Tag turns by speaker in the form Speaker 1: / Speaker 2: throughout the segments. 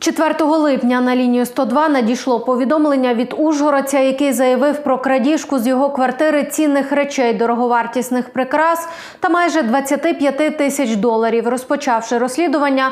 Speaker 1: 4 липня на лінію 102 надійшло повідомлення від Ужгородця, який заявив про крадіжку з його квартири цінних речей, дороговартісних прикрас та майже 25 тисяч доларів. Розпочавши розслідування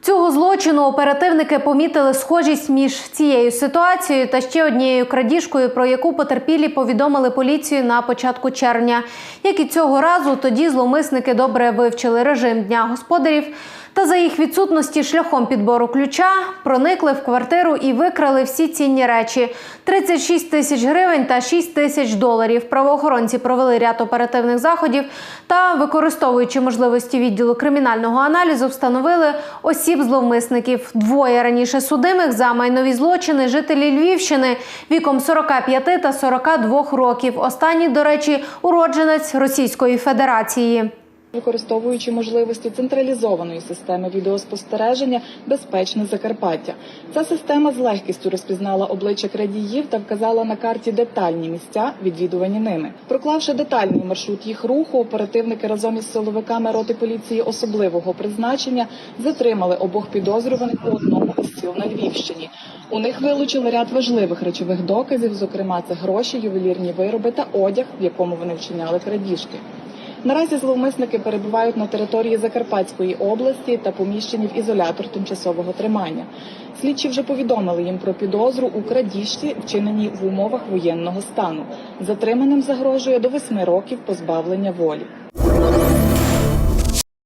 Speaker 1: цього злочину, оперативники помітили схожість між цією ситуацією та ще однією крадіжкою, про яку потерпілі повідомили поліцію на початку червня. Як і цього разу, тоді зловмисники добре вивчили режим дня господарів. Та за їх відсутності шляхом підбору ключа проникли в квартиру і викрали всі цінні речі: 36 тисяч гривень та 6 тисяч доларів. Правоохоронці провели ряд оперативних заходів та, використовуючи можливості відділу кримінального аналізу, встановили осіб зловмисників. Двоє раніше судимих за майнові злочини жителі Львівщини віком 45 та 42 років. Останній, до речі, уродженець Російської Федерації.
Speaker 2: Використовуючи можливості централізованої системи відеоспостереження Безпечне Закарпаття. Ця система з легкістю розпізнала обличчя крадіїв та вказала на карті детальні місця, відвідувані ними. Проклавши детальний маршрут їх руху, оперативники разом із силовиками роти поліції особливого призначення затримали обох підозрюваних у одному із сіл на Львівщині. У них вилучили ряд важливих речових доказів, зокрема це гроші, ювелірні вироби та одяг, в якому вони вчиняли крадіжки. Наразі зловмисники перебувають на території Закарпатської області та поміщені в ізолятор тимчасового тримання. Слідчі вже повідомили їм про підозру у крадіжці, вчиненій в умовах воєнного стану. Затриманим загрожує до восьми років позбавлення волі.